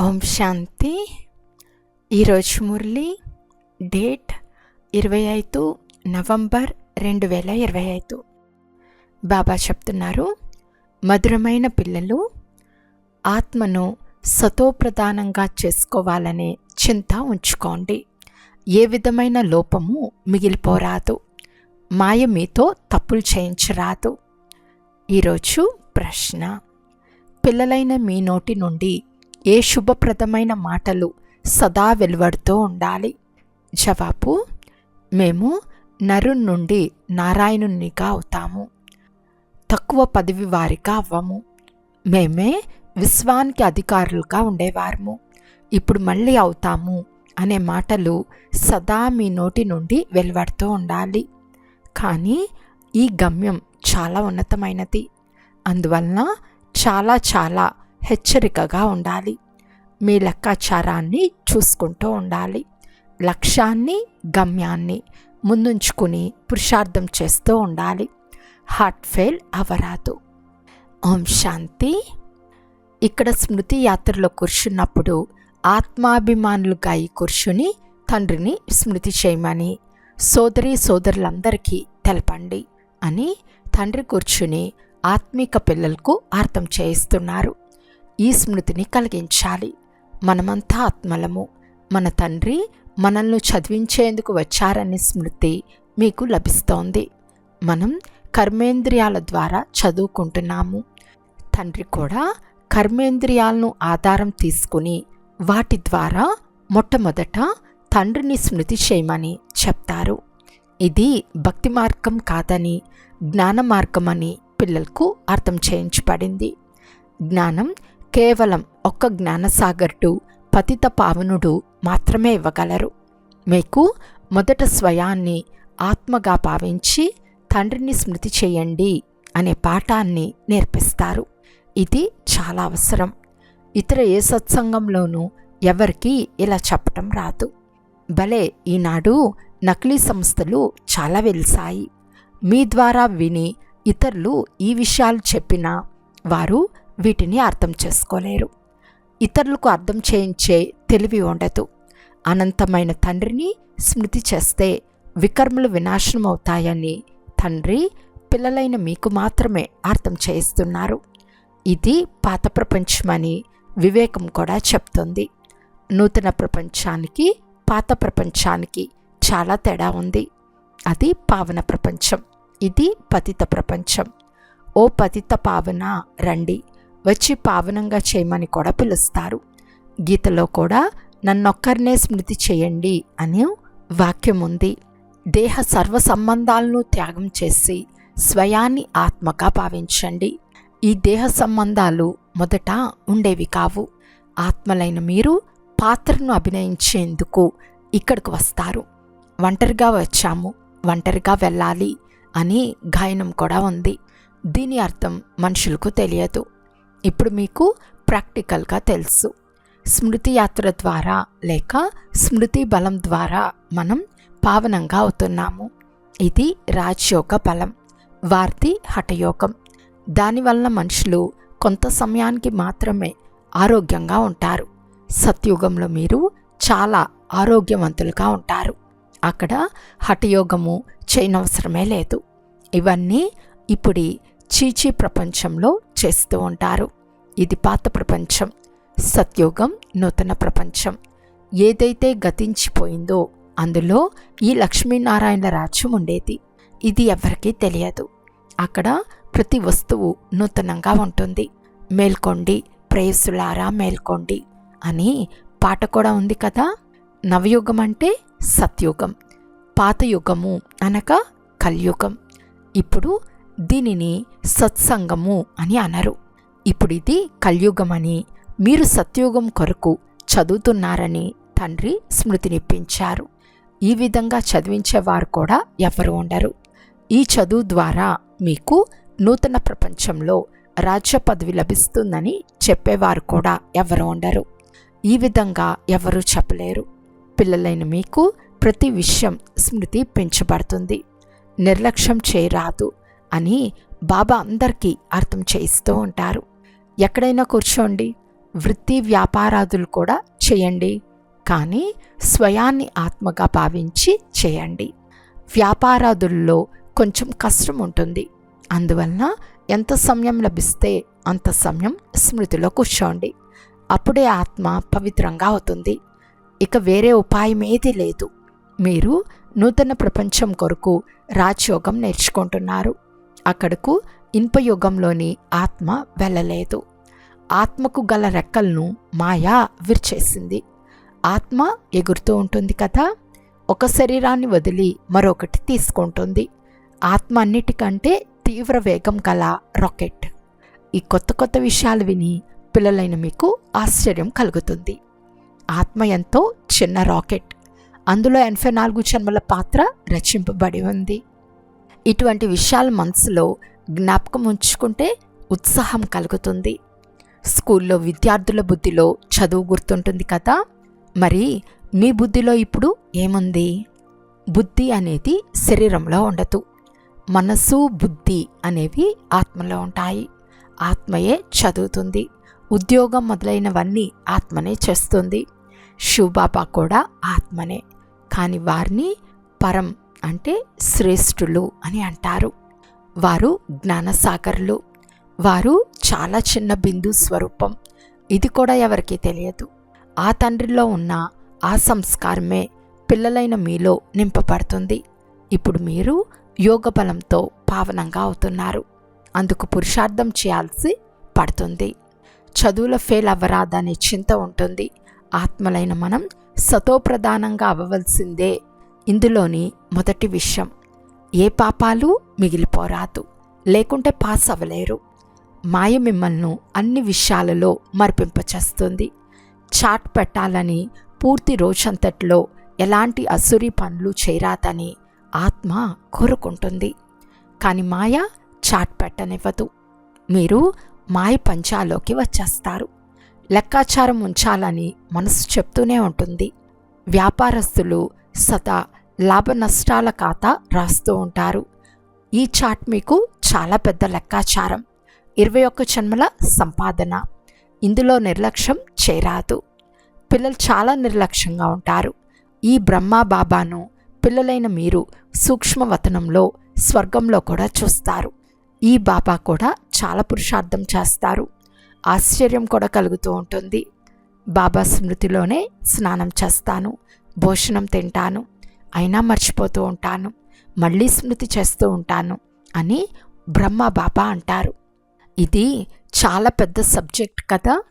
ఓం శాంతి. ఈరోజు మురళి డేట్ ఇరవై ఐదు నవంబర్ రెండు వేల ఇరవై ఐదు. బాబా చెప్తున్నారు మధురమైన పిల్లలు ఆత్మను సతోప్రధానంగా చేసుకోవాలనే చింత ఉంచుకోండి. ఏ విధమైన లోపము మిగిలిపోరాదు. మాయ మీతో తప్పులు చేయించరాదు. ఈరోజు ప్రశ్న పిల్లలైన మీ నోటి నుండి ఏ శుభప్రదమైన మాటలు సదా వెలువడుతూ ఉండాలి? జవాబు మేము నరుణ్ నుండి నారాయణునిగా అవుతాము. తక్కువ పదవి వారిగా అవ్వము. మేమే విశ్వానికి అధికారులుగా ఉండేవారము. ఇప్పుడు మళ్ళీ అవుతాము అనే మాటలు సదా మీ నోటి నుండి వెలువడుతూ ఉండాలి. కానీ ఈ గమ్యం చాలా ఉన్నతమైనది. అందువలన చాలా చాలా హెచ్చరికగా ఉండాలి. మీ లెక్కాచారాన్ని చూసుకుంటూ ఉండాలి. లక్ష్యాన్ని గమ్యాన్ని ముందుంచుకుని పురుషార్థం చేస్తూ ఉండాలి. హార్ట్ ఫెయిల్ అవరాదు ఓం శాంతి. ఇక్కడ స్మృతి యాత్రలో కూర్చున్నప్పుడు ఆత్మాభిమానులుగా ఈ కూర్చుని తండ్రిని స్మృతి చేయమని సోదరి సోదరులందరికీ తెలపండి అని తండ్రి కూర్చుని ఆత్మీక పిల్లలకు అర్థం చేయిస్తున్నారు. ఈ స్మృతిని కలిగించాలి. మనమంతా ఆత్మలము. మన తండ్రి మనల్ని చదివించేందుకు వచ్చారనే స్మృతి మీకు లభిస్తోంది. మనం కర్మేంద్రియాల ద్వారా చదువుకుంటున్నాము. తండ్రి కూడా కర్మేంద్రియాలను ఆధారం తీసుకుని వాటి ద్వారా మొట్టమొదట తండ్రిని స్మృతి చేయమని చెప్తారు. ఇది భక్తి మార్గం కాదని జ్ఞాన మార్గమని పిల్లలకు అర్థం చేయించబడింది. జ్ఞానం కేవలం ఒక్క జ్ఞానసాగర్డు పతిత పావనుడు మాత్రమే ఇవ్వగలరు. మీకు మొదట స్వయాన్ని ఆత్మగా భావించి తండ్రిని స్మృతి చేయండి అనే పాఠాన్ని నేర్పిస్తారు. ఇది చాలా అవసరం. ఇతర ఏ సత్సంగంలోనూ ఎవరికీ ఇలా చెప్పటం రాదు. భలే ఈనాడు నకిలీ సంస్థలు చాలా వెలిసాయి. మీ ద్వారా విని ఇతరులు ఈ విషయాలు చెప్పినా వారు వీటిని అర్థం చేసుకోలేరు. ఇతరులకు అర్థం చేయించే తెలివి ఉండదు. అనంతమైన తండ్రిని స్మృతి చేస్తే వికర్మలు వినాశనం అవుతాయని తండ్రి పిల్లలైన మీకు మాత్రమే అర్థం చేయిస్తున్నారు. ఇది పాత ప్రపంచమని వివేకం కూడా చెప్తుంది. నూతన ప్రపంచానికి పాత ప్రపంచానికి చాలా తేడా ఉంది. అది పావన ప్రపంచం. ఇది పతిత ప్రపంచం. ఓ పతిత పావన రండి. వచ్చి పావనంగా చేయమని కూడా పిలుస్తారు. గీతలో కూడా నన్నొక్కరినే స్మృతి చేయండి అనే వాక్యం ఉంది. దేహ సర్వ సంబంధాలను త్యాగం చేసి స్వయాన్ని ఆత్మగా భావించండి. ఈ దేహ సంబంధాలు మొదట ఉండేవి కావు. ఆత్మలైన మీరు పాత్రను అభినయించేందుకు ఇక్కడికి వస్తారు. ఒంటరిగా వచ్చాము ఒంటరిగా వెళ్ళాలి అని గాయనం కూడా ఉంది. దీని అర్థం మనుషులకు తెలియదు. ఇప్పుడు మీకు ప్రాక్టికల్గా తెలుసు. స్మృతి యాత్ర ద్వారా లేక స్మృతి బలం ద్వారా మనం పావనంగా అవుతున్నాము. ఇది రాజయోగ బలం వార్తి హఠయోగం. దానివల్ల మనుషులు కొంత సమయానికి మాత్రమే ఆరోగ్యంగా ఉంటారు. సత్యుగంలో మీరు చాలా ఆరోగ్యవంతులుగా ఉంటారు. అక్కడ హఠయోగము చేయనవసరమే లేదు. ఇవన్నీ ఇప్పుడు చీచీ ప్రపంచంలో చేస్తూ ఉంటారు. ఇది పాత ప్రపంచం. సత్యోగం నూతన ప్రపంచం. ఏదైతే గతించిపోయిందో అందులో ఈ లక్ష్మీనారాయణ రాజ్యం ఉండేది. ఇది ఎవరికీ తెలియదు. అక్కడ ప్రతి వస్తువు నూతనంగా ఉంటుంది. మేల్కొండి ప్రేయసులారా మేల్కోండి అని పాట కూడా ఉంది కదా? నవయుగం అంటే సత్యుగం. పాతయుగము అనగా కలియుగం. ఇప్పుడు దీనిని సత్సంగము అని అనరు. ఇప్పుడు ఇది కలియుగమని మీరు సత్యుగం కొరకు చదువుతున్నారని తండ్రి స్మృతినిప్పించారు. ఈ విధంగా చదివించేవారు కూడా ఎవరు ఉండరు. ఈ చదువు ద్వారా మీకు నూతన ప్రపంచంలో రాజ్య పదవి లభిస్తుందని చెప్పేవారు కూడా ఎవరు ఉండరు. ఈ విధంగా ఎవరూ చెప్పలేరు. పిల్లలైన మీకు ప్రతి విషయం స్మృతి పెంచబడుతుంది. నిర్లక్ష్యం చేయరాదు. అని బాబా అందరికీ అర్థం చేయిస్తూ ఉంటారు. ఎక్కడైనా కూర్చోండి వృత్తి వ్యాపారాదులు కూడా చేయండి కానీ స్వయాన్ని ఆత్మగా భావించి చేయండి. వ్యాపారాదుల్లో కొంచెం కష్టం ఉంటుంది. అందువలన ఎంత సమయం లభిస్తే అంత సమయం స్మృతిలో కూర్చోండి. అప్పుడే ఆత్మ పవిత్రంగా అవుతుంది. ఇక వేరే ఉపాయం ఏది లేదు. మీరు నూతన ప్రపంచం కొరకు రాజయోగం నేర్చుకుంటున్నారు. అక్కడకు ఇన్పయుగంలోని ఆత్మ వెళ్ళలేదు. ఆత్మకు గల రెక్కలను మాయా విరిచేసింది. ఆత్మ ఎగురుతూ ఉంటుంది కదా ఒక శరీరాన్ని వదిలి మరొకటి తీసుకుంటుంది. ఆత్మ అన్నిటికంటే తీవ్ర వేగం గల రాకెట్. ఈ కొత్త కొత్త విషయాలు విని పిల్లలైన మీకు ఆశ్చర్యం కలుగుతుంది. ఆత్మ ఎంతో చిన్న రాకెట్. అందులో ఎనభై నాలుగు జన్మల పాత్ర రచింపబడి ఉంది. ఇటువంటి విషయాలు మనసులో జ్ఞాపకం ఉంచుకుంటే ఉత్సాహం కలుగుతుంది. స్కూల్లో విద్యార్థుల బుద్ధిలో చదువు గుర్తుంటుంది కదా? మరి మీ బుద్ధిలో ఇప్పుడు ఏముంది? బుద్ధి అనేది శరీరంలో ఉండదు. మనసు బుద్ధి అనేవి ఆత్మలో ఉంటాయి. ఆత్మయే చదువుతుంది. ఉద్యోగం మొదలైనవన్నీ ఆత్మనే చేస్తుంది. శివబాబా కూడా ఆత్మనే. కానీ వారిని పరం అంటే శ్రేష్ఠులు అని అంటారు. వారు జ్ఞానసాగరులు. వారు చాలా చిన్న బిందు స్వరూపం. ఇది కూడా ఎవరికీ తెలియదు. ఆ తండ్రిలో ఉన్న ఆ సంస్కారమే పిల్లలైన మీలో నింపబడుతుంది. ఇప్పుడు మీరు యోగ బలంతో పావనంగా అవుతున్నారు. అందుకు పురుషార్థం చేయాల్సి పడుతుంది. చదువుల ఫెయిల్ అవ్వరాదనే చింత ఉంటుంది. ఆత్మలైన మనం సతోప్రధానంగా అవ్వవలసిందే ఇందులోని మొదటి విషయం ఏ పాపాలు మిగిలిపోరాదు లేకుంటే పాస్ అవ్వలేరు మాయ మిమ్మల్ని అన్ని విషయాలలో మరిపింపచేస్తుంది. చాట్ పెట్టాలని పూర్తి రోజంతట్లో ఎలాంటి అసురి పనులు చేయరాదని ఆత్మ కోరుకుంటుంది. కానీ మాయ చాట్ పెట్టనివ్వదు. మీరు మాయ పంచాలోకి వచ్చేస్తారు. లెక్కాచారం ఉంచాలని మనసు చెప్తూనే ఉంటుంది. వ్యాపారస్తులు సదా లాభ నష్టాల ఖాతా రాస్తూ ఉంటారు. ఈ చాట్ మీకు చాలా పెద్ద లెక్కాచారం. ఇరవై ఒక్క జన్మల సంపాదన. ఇందులో నిర్లక్ష్యం చేరాదు. పిల్లలు చాలా నిర్లక్ష్యంగా ఉంటారు. ఈ బ్రహ్మ బాబాను పిల్లలైన మీరు సూక్ష్మవతనంలో స్వర్గంలో కూడా చూస్తారు. ఈ బాబా కూడా చాలా పురుషార్థం చేస్తారు. ఆశ్చర్యం కూడా కలుగుతూ ఉంటుంది. బాబా స్మృతిలోనే స్నానం చేస్తాను భోజనం తింటాను అయినా మర్చిపోతూ ఉంటాను. మళ్ళీ స్మృతి చేస్తూ ఉంటాను అని బ్రహ్మ బాబా అంటారు. ఇది చాలా పెద్ద సబ్జెక్ట్ కదా.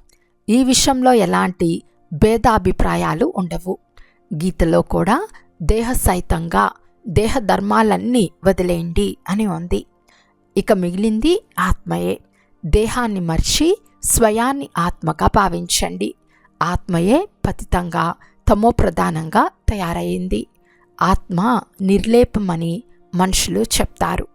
ఈ విషయంలో ఎలాంటి భేదాభిప్రాయాలు ఉండవు. గీతలో కూడా దేహ సైతంగా దేహ ధర్మాలన్నీ వదిలేయండి అని ఉంది. ఇక మిగిలింది ఆత్మయే. దేహాన్ని మర్చి స్వయాన్ని ఆత్మగా భావించండి. ఆత్మయే పతితంగా తమో ప్రధానంగా తయారైంది. ఆత్మ నిర్లేపమని మనుషులు చెప్తారు.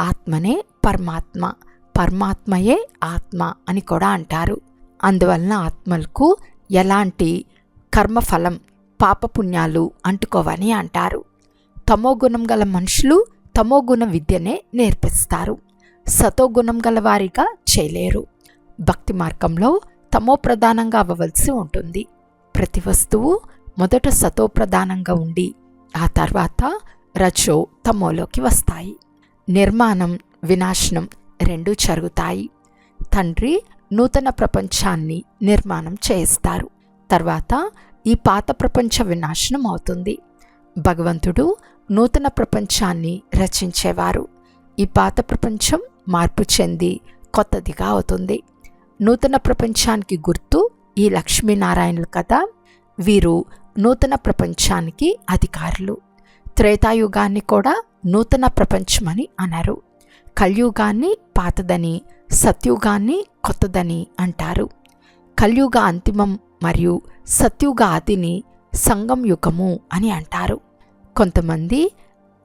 ఆత్మనే పరమాత్మ పరమాత్మయే ఆత్మ అని కూడా అంటారు. అందువలన ఆత్మలకు ఎలాంటి కర్మఫలం పాపపుణ్యాలు అంటుకోవని అంటారు. తమోగుణం గల మనుషులు తమోగుణ విద్యనే నేర్పిస్తారు. సతోగుణం గల వారిగా చేయలేరు. భక్తి మార్గంలో తమో ప్రధానంగా అవ్వవలసి ఉంటుంది. ప్రతి వస్తువు మొదట సతో ప్రధానంగా ఉండి ఆ తర్వాత రజో తమోలోకి వస్తాయి. నిర్మాణం వినాశనం రెండూ జరుగుతాయి. తండ్రి నూతన ప్రపంచాన్ని నిర్మాణం చేయిస్తారు. తర్వాత ఈ పాత ప్రపంచ వినాశనం అవుతుంది. భగవంతుడు నూతన ప్రపంచాన్ని రచించేవారు. ఈ పాత ప్రపంచం మార్పు చెంది కొత్తదిగా అవుతుంది. నూతన ప్రపంచానికి గుర్తు ఈ లక్ష్మీనారాయణులు కదా. వీరు నూతన ప్రపంచానికి అధికారులు. త్రేతాయుగాన్ని కూడా నూతన ప్రపంచమని అన్నారు కలియుగాన్ని పాతదని సత్యుగాన్ని కొత్తదని అంటారు. కలియుగ అంతిమం మరియు సత్యుగ ఆదిని సంగం యుగము అని అంటారు. కొంతమంది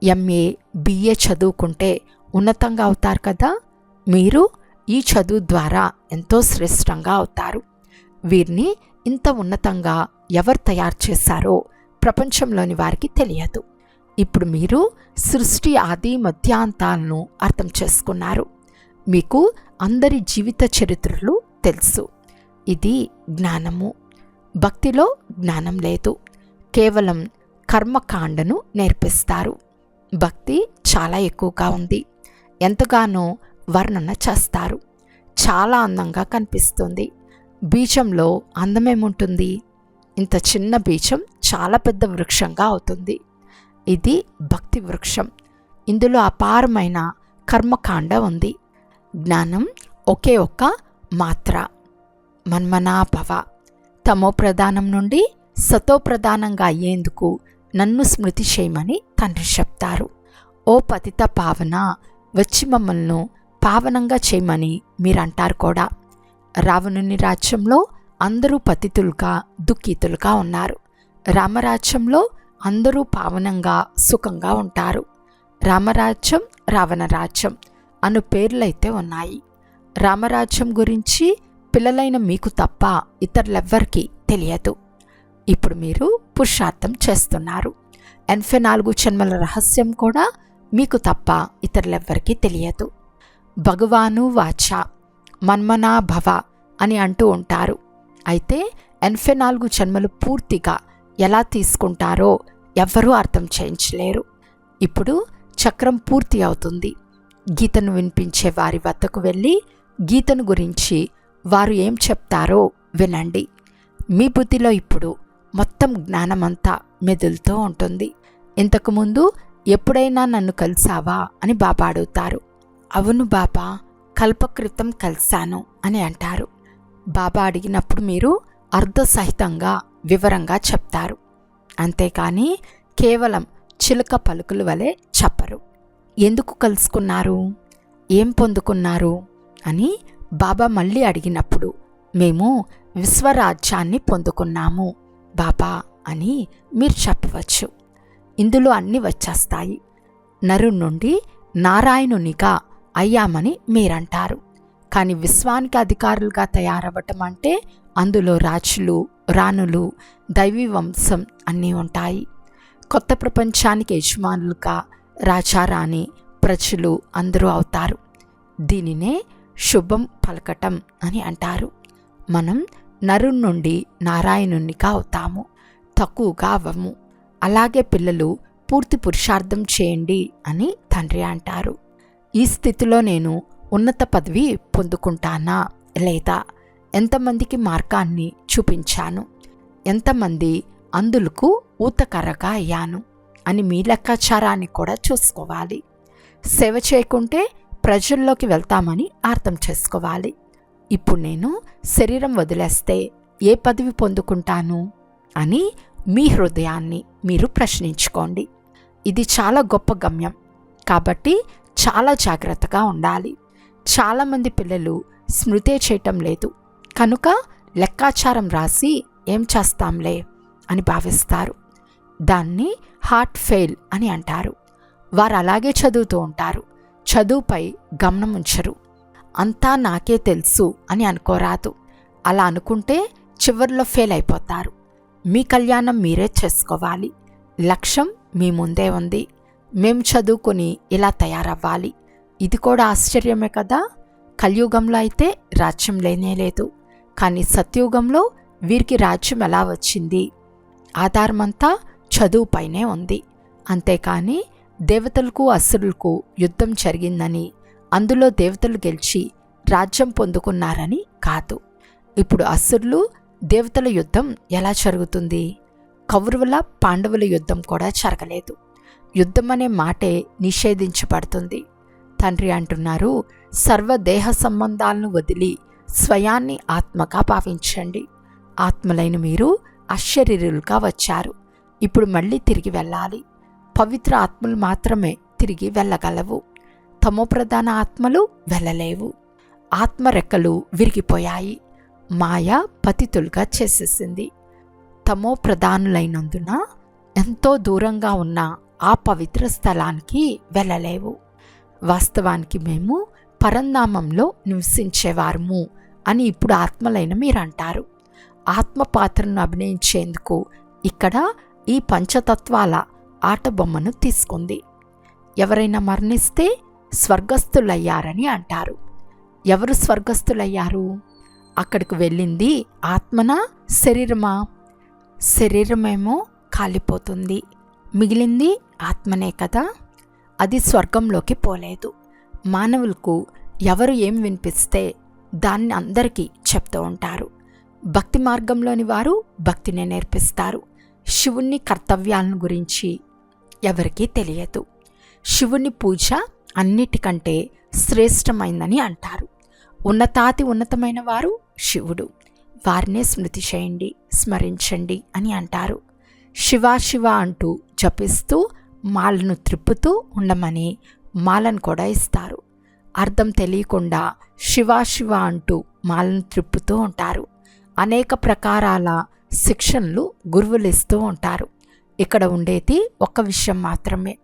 ఎంఏ బిఏ చదువుకుంటే ఉన్నతంగా అవుతారు కదా? మీరు ఈ చదువు ద్వారా ఎంతో శ్రేష్టంగా అవుతారు. వీరిని ఇంత ఉన్నతంగా ఎవరు తయారు చేశారో ప్రపంచంలోని వారికి తెలియదు. ఇప్పుడు మీరు సృష్టి ఆది మధ్యాంతాలను అర్థం చేసుకున్నారు. మీకు అందరి జీవిత చరిత్రలు తెలుసు. ఇది జ్ఞానము. భక్తిలో జ్ఞానం లేదు. కేవలం కర్మకాండను నేర్పిస్తారు. భక్తి చాలా ఎక్కువగా ఉంది. ఎంతగానో వర్ణన చేస్తారు. చాలా అందంగా కనిపిస్తుంది. బీజంలో అందమేముంటుంది? ఇంత చిన్న బీజం చాలా పెద్ద వృక్షంగా అవుతుంది. ఇది భక్తి వృక్షం. ఇందులో అపారమైన కర్మకాండ ఉంది. జ్ఞానం ఒకే ఒక్క మాత్ర మన్మనాభవ. తమో ప్రధానం నుండి సతో ప్రధానంగా అయ్యేందుకు నన్ను స్మృతి చేయమని తండ్రి చెప్తారు. ఓ పతిత పావన వచ్చి మమ్మల్ని పావనంగా చేయమని మీరంటారు కూడా. రావణుని రాజ్యంలో అందరూ పతితులుగా దుఃఖితులుగా ఉన్నారు. రామరాజ్యంలో అందరూ పావనంగా సుఖంగా ఉంటారు. రామరాజ్యం రావణరాజ్యం అను పేర్లైతే ఉన్నాయి. రామరాజ్యం గురించి పిల్లలైన మీకు తప్ప ఇతరులెవ్వరికీ తెలియదు. ఇప్పుడు మీరు పురుషార్థం చేస్తున్నారు. ఎనభై నాలుగు జన్మల రహస్యం కూడా మీకు తప్ప ఇతరులెవ్వరికీ తెలియదు. భగవాను వాచ మన్మనా భవ అని అంటూ ఉంటారు. అయితే ఎనభై నాలుగు జన్మలు పూర్తిగా ఎలా తీసుకుంటారో ఎవ్వరూ అర్థం చేయించలేరు. ఇప్పుడు చక్రం పూర్తి అవుతుంది. గీతను వినిపించే వారి వద్దకు వెళ్ళి గీతను గురించి వారు ఏం చెప్తారో వినండి. మీ బుద్ధిలో ఇప్పుడు మొత్తం జ్ఞానమంతా మెదులుతూ ఉంటుంది. ఇంతకుముందు ఎప్పుడైనా నన్ను కలిసావా అని బాబా అడుగుతారు. అవును బాబా కల్పకృతం కలిశాను అని అంటారు. బాబా అడిగినప్పుడు మీరు అర్ధసహితంగా వివరంగా చెప్తారు. అంతేకాని కేవలం చిలుక పలుకుల వలె చెప్పరు. ఎందుకు కలుసుకున్నారు? ఏం పొందుకున్నారు? అని బాబా మళ్ళీ అడిగినప్పుడు మేము విశ్వరాజ్యాన్ని పొందుకున్నాము బాబా అని మీరు చెప్పవచ్చు. ఇందులో అన్నీ వచ్చేస్తాయి. నరు నుండి నారాయణునిగా అయ్యామని మీరంటారు. కానీ విశ్వానికి అధికారులుగా తయారవ్వటం అంటే అందులో రాజులు రాణులు దైవీ వంశం అన్నీ ఉంటాయి. కొత్త ప్రపంచానికి యజమానులుగా రాజారాణి ప్రజలు అందరూ అవుతారు. దీనినే శుభం పలకటం అని అంటారు. మనం నరు నుండి నారాయణునిగా అవుతాము. తక్కువగా అవ్వము. అలాగే పిల్లలు పూర్తి పురుషార్థం చేయండి అని తండ్రి అంటారు. ఈ స్థితిలో నేను ఉన్నత పదవి పొందుకుంటానా లేదా ఎంతమందికి మార్గాన్ని చూపించాను? ఎంతమంది అందులకు ఊతకరగా అయ్యాను? అని మీ లెక్కాచారాన్ని కూడా చూసుకోవాలి. సేవ చేయకుంటే ప్రజల్లోకి వెళ్తామని అర్థం చేసుకోవాలి. ఇప్పుడు నేను శరీరం వదిలేస్తే ఏ పదవి పొందుకుంటాను? అని మీ హృదయాన్ని మీరు ప్రశ్నించుకోండి. ఇది చాలా గొప్ప గమ్యం. కాబట్టి చాలా జాగ్రత్తగా ఉండాలి. చాలామంది పిల్లలు స్మృతే చేయటం లేదు. కనుక లెక్కాచారం రాసి ఏం చేస్తాంలే అని భావిస్తారు. దాన్ని హార్ట్ ఫెయిల్ అని అంటారు. వారు అలాగే చదువుతూ ఉంటారు. చదువుపై గమనం ఉంచరు. అంతా నాకే తెలుసు అని అనుకోరాదు. అలా అనుకుంటే చివరిలో ఫెయిల్ అయిపోతారు. మీ కళ్యాణం మీరే చేసుకోవాలి. లక్ష్యం మీ ముందే ఉంది. మేం చదువుకొని ఇలా తయారవ్వాలి. ఇది కూడా ఆశ్చర్యమే కదా? కలియుగంలో అయితే రాజ్యం లేనే లేదు. కానీ సత్యుగంలో వీరికి రాజ్యం ఎలా వచ్చింది? ఆధారమంతా చదువుపైనే ఉంది. అంతేకాని దేవతలకు అసురులకు యుద్ధం జరిగిందని అందులో దేవతలు గెలిచి రాజ్యం పొందుకున్నారని కాదు. ఇప్పుడు అసురులు దేవతల యుద్ధం ఎలా జరుగుతుంది? కౌరవుల పాండవుల యుద్ధం కూడా జరగలేదు. యుద్ధం అనే మాటే నిషేధించబడుతుంది. తండ్రి అంటున్నారు సర్వదేహ సంబంధాలను వదిలి స్వయాన్ని ఆత్మగా భావించండి. ఆత్మలైన మీరు అశరీరులుగా వచ్చారు. ఇప్పుడు మళ్ళీ తిరిగి వెళ్ళాలి. పవిత్ర ఆత్మలు మాత్రమే తిరిగి వెళ్ళగలవు. తమో ప్రధాన ఆత్మలు వెళ్ళలేవు. ఆత్మరెక్కలు విరిగిపోయాయి. మాయ పతితులుగా చేసేసింది. తమో ప్రధానులైనందున ఎంతో దూరంగా ఉన్న ఆ పవిత్ర స్థలానికి వెళ్ళలేవు. వాస్తవానికి మేము పరంధామంలో నివసించేవారము అని ఇప్పుడు ఆత్మలైన మీరు అంటారు ఆత్మ పాత్రను అభినయించేందుకు ఇక్కడ ఈ పంచతత్వాల ఆటబొమ్మను తీసుకుంది. ఎవరైనా మరణిస్తే స్వర్గస్థులయ్యారని అంటారు. ఎవరు స్వర్గస్థులయ్యారు? అక్కడికి వెళ్ళింది ఆత్మనా శరీరమా? శరీరమేమో కాలిపోతుంది. మిగిలింది ఆత్మనే కదా. అది స్వర్గంలోకి పోలేదు. మానవులకు ఎవరు ఏం వినిపిస్తే దాన్ని అందరికీ చెప్తూ ఉంటారు. భక్తి మార్గంలోని వారు భక్తిని నేర్పిస్తారు. శివుణ్ణి కర్తవ్యాలను గురించి ఎవరికీ తెలియదు. శివుని పూజ అన్నిటికంటే శ్రేష్టమైందని అంటారు. ఉన్నతాతి ఉన్నతమైన వారు శివుడు. వారినే స్మృతి చేయండి స్మరించండి అని అంటారు. శివ శివ అంటూ జపిస్తూ మాలను త్రిప్పుతూ ఉండమని మాలను కూడా ఇస్తారు. అర్థం తెలియకుండా శివ శివ అంటూ మాలను త్రిప్పుతూ ఉంటారు. అనేక ప్రకారాల శిక్షణలు గురువులు ఇస్తూ ఉంటారు. ఇక్కడ ఉండేది ఒక విషయం మాత్రమే.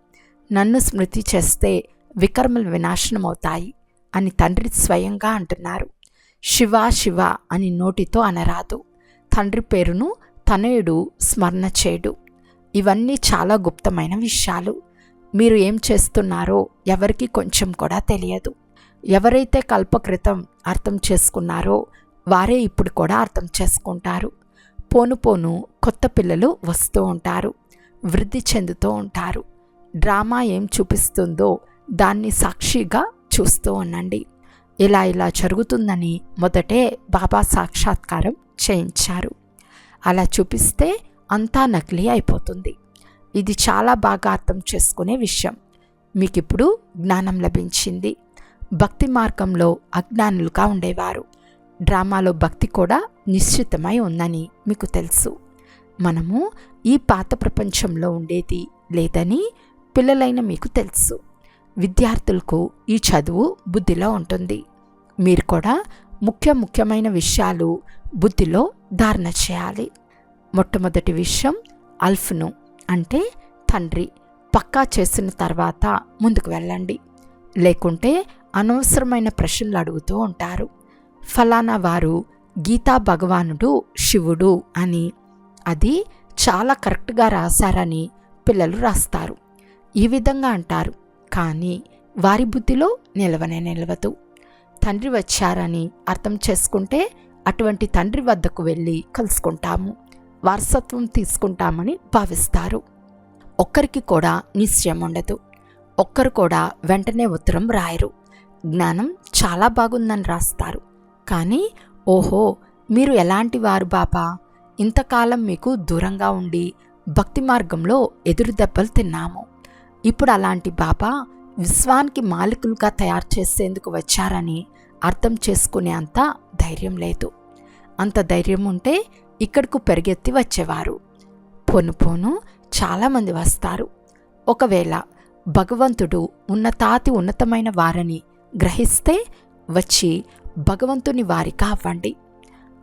నన్ను స్మృతి చేస్తే వికర్మలు వినాశనం అవుతాయి అని తండ్రి స్వయంగా అంటున్నారు. శివ శివ అని నోటితో అనరాదు. తండ్రి పేరును తనయుడు స్మరణ చేయడు. ఇవన్నీ చాలా గుప్తమైన విషయాలు. మీరు ఏం చేస్తున్నారో ఎవరికి కొంచెం కూడా తెలియదు. ఎవరైతే కల్పకృతం అర్థం చేసుకున్నారో వారే ఇప్పుడు కూడా అర్థం చేసుకుంటారు. పోను పోను కొత్త పిల్లలు వస్తూ ఉంటారు. వృద్ధి చెందుతూ ఉంటారు. డ్రామా ఏం చూపిస్తుందో దాన్ని సాక్షిగా చూస్తూ ఉండండి. ఇలా ఇలా జరుగుతుందని మొదటే బాబా సాక్షాత్కారం చేయించారు. అలా చూపిస్తే అంతా నకిలీ అయిపోతుంది. ఇది చాలా బాగా అర్థం చేసుకునే విషయం. మీకు ఇప్పుడు జ్ఞానం లభించింది. భక్తి మార్గంలో అజ్ఞానులుగా ఉండేవారు. డ్రామాలో భక్తి కూడా నిశ్చితమై ఉందని మీకు తెలుసు. మనము ఈ పాత ప్రపంచంలో ఉండేది లేదని పిల్లలైన మీకు తెలుసు. విద్యార్థులకు ఈ చదువు బుద్ధిలో ఉంటుంది. మీరు కూడా ముఖ్య ముఖ్యమైన విషయాలు బుద్ధిలో ధారణ చేయాలి. మొట్టమొదటి విషయం అల్ఫ్ను అంటే తండ్రి. పక్కా చేసిన తర్వాత ముందుకు వెళ్ళండి. లేకుంటే అనవసరమైన ప్రశ్నలు అడుగుతూ ఉంటారు. ఫలానా వారు గీతా భగవానుడు శివుడు అని అది చాలా కరెక్ట్గా రాశారని పిల్లలు రాస్తారు. ఈ విధంగా అంటారు. కానీ వారి బుద్ధిలో నిలవనే నిలవదు. తండ్రి వచ్చారని అర్థం చేసుకుంటే అటువంటి తండ్రి వద్దకు వెళ్ళి కలుసుకుంటాము. వారసత్వం తీసుకుంటామని భావిస్తారు. ఒక్కరికి కూడా నిశ్చయం ఉండదు. ఒక్కరు కూడా వెంటనే ఉత్తరం రాయరు. జ్ఞానం చాలా బాగుందని రాస్తారు. కానీ ఓహో మీరు ఎలాంటి వారు బాబా ఇంతకాలం మీకు దూరంగా ఉండి భక్తి మార్గంలో ఎదురు దెబ్బలు తిన్నాము. ఇప్పుడు అలాంటి బాబా విశ్వానికి మాలికులుగా తయారు చేసేందుకు వచ్చారని అర్థం చేసుకునే అంత ధైర్యం లేదు. అంత ధైర్యం ఉంటే ఇక్కడకు పెరిగెత్తి వచ్చేవారు. పోను పోను చాలామంది వస్తారు. ఒకవేళ భగవంతుడు ఉన్నతాతి ఉన్నతమైన వారని గ్రహిస్తే వచ్చి భగవంతుని వారి కావండి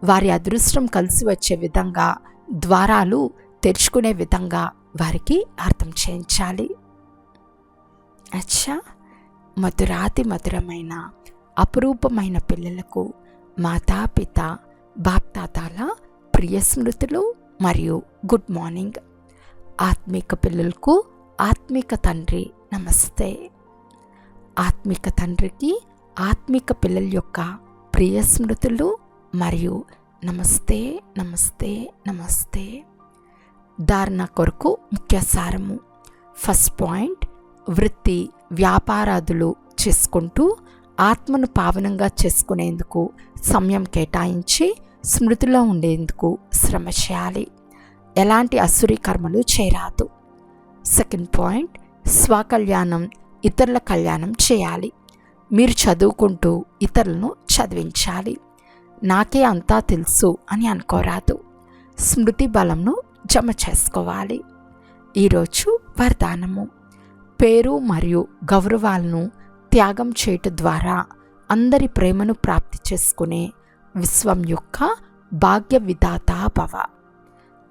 వారి అదృష్టం కలిసి వచ్చే విధంగా ద్వారాలు తెరుచుకునే విధంగా వారికి అర్థం చేయించాలి. అచ్చా! మధురాతి మధురమైన అపురూపమైన పిల్లలకు మాతాపిత బాప్తాతాల ప్రియ స్మృతులు మరియు గుడ్ మార్నింగ్. ఆత్మిక పిల్లలకు ఆత్మిక తండ్రి నమస్తే. ఆత్మిక తండ్రికి ఆత్మిక పిల్లల యొక్క ప్రియ స్మృతులు మరియు నమస్తే నమస్తే నమస్తే. ధారణ కొరకు ముఖ్య సారము. ఫస్ట్ పాయింట్ వృత్తి వ్యాపారాదులు చేసుకుంటూ ఆత్మను పావనంగా చేసుకునేందుకు సమయం కేటాయించి స్మృతిలో ఉండేందుకు శ్రమ చేయాలి ఎలాంటి అసురి కర్మలు చేయరాదు. సెకండ్ పాయింట్ స్వకళ్యాణం ఇతరుల కళ్యాణం చేయాలి. మీరు చదువుకుంటూ ఇతరులను చదివించాలి. నాకే అంతా తెలుసు అని అనుకోరాదు. స్మృతి బలంను జమ చేసుకోవాలి. ఈరోజు వరదానము. పేరు మరియు గౌరవాలను త్యాగం చేయటం ద్వారా అందరి ప్రేమను ప్రాప్తి చేసుకునే విశ్వం యొక్క భాగ్య విధాత భవ.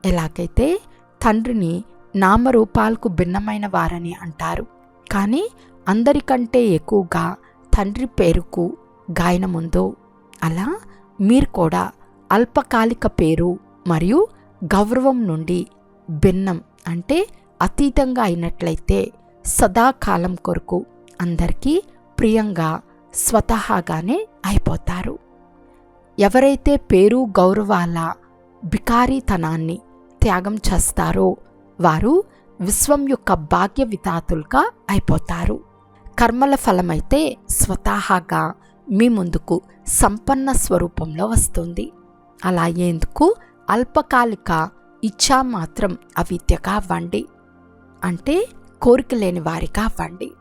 ఎలాగైతే తండ్రిని నామరూపాలకు భిన్నమైన వారని అంటారు. కానీ అందరికంటే ఎక్కువగా తండ్రి పేరుకు గాయనముందో? అలా మీరు కూడా అల్పకాలిక పేరు మరియు గౌరవం నుండి భిన్నం అంటే అతీతంగా అయినట్లయితే సదాకాలం కొరకు అందరికీ ప్రియంగా స్వతహాగానే అయిపోతారు. ఎవరైతే పేరు గౌరవాల బికారీతనాన్ని త్యాగం చేస్తారో వారు విశ్వం యొక్క భాగ్య విధాతులుగా అయిపోతారు. కర్మల ఫలమైతే స్వతహాగా మీ ముందుకు సంపన్న స్వరూపంలో వస్తుంది. అలా ఎందుకు అల్పకాలిక ఇచ్చా మాత్రం అవిద్యగా అవ్వండి. అంటే కోరిక లేని వారిగా అవ్వండి.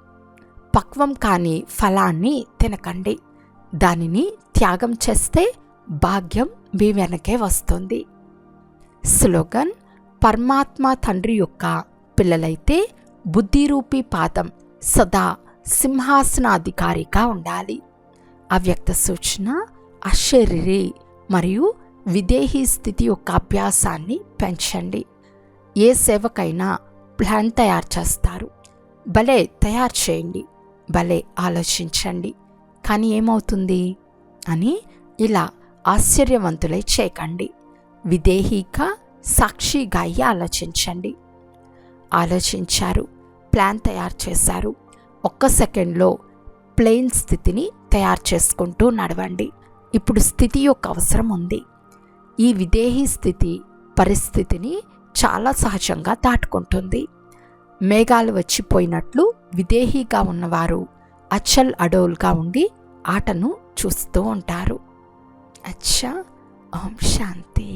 పక్వం కాని ఫలాన్ని తినకండి. దానిని త్యాగం చేస్తే భాగ్యం మీ వెనకే వస్తుంది. స్లోగన్ పరమాత్మ తండ్రి యొక్క పిల్లలైతే బుద్ధిరూపి పాదం సదా సింహాసనాధికారిగా ఉండాలి. అవ్యక్త సూచన అశరీరి మరియు విదేహీ స్థితి యొక్క అభ్యాసాన్ని పెంచండి. ఏ సేవకైనా ప్లాన్ తయారు చేస్తారు. భలే తయారు చేయండి భలే ఆలోచించండి. కానీ ఏమవుతుంది? అని ఇలా ఆశ్చర్యవంతులై చేయకండి. విదేహీగా సాక్షిగా అయ్యి ఆలోచించండి. ఆలోచించారు ప్లాన్ తయారు చేశారు. ఒక్క సెకండ్లో ప్లెయిన్ స్థితిని తయారు చేసుకుంటూ నడవండి. ఇప్పుడు స్థితి యొక్క అవసరం ఉంది. ఈ విదేహీ స్థితి పరిస్థితిని చాలా సహజంగా దాటుకుంటుంది. మేఘాలు వచ్చిపోయినట్లు విదేహీగా ఉన్నవారు అచ్చల్ అడోల్గా ఉండి ఆటను చూస్తూ ఉంటారు. అచ్చా ఓం శాంతి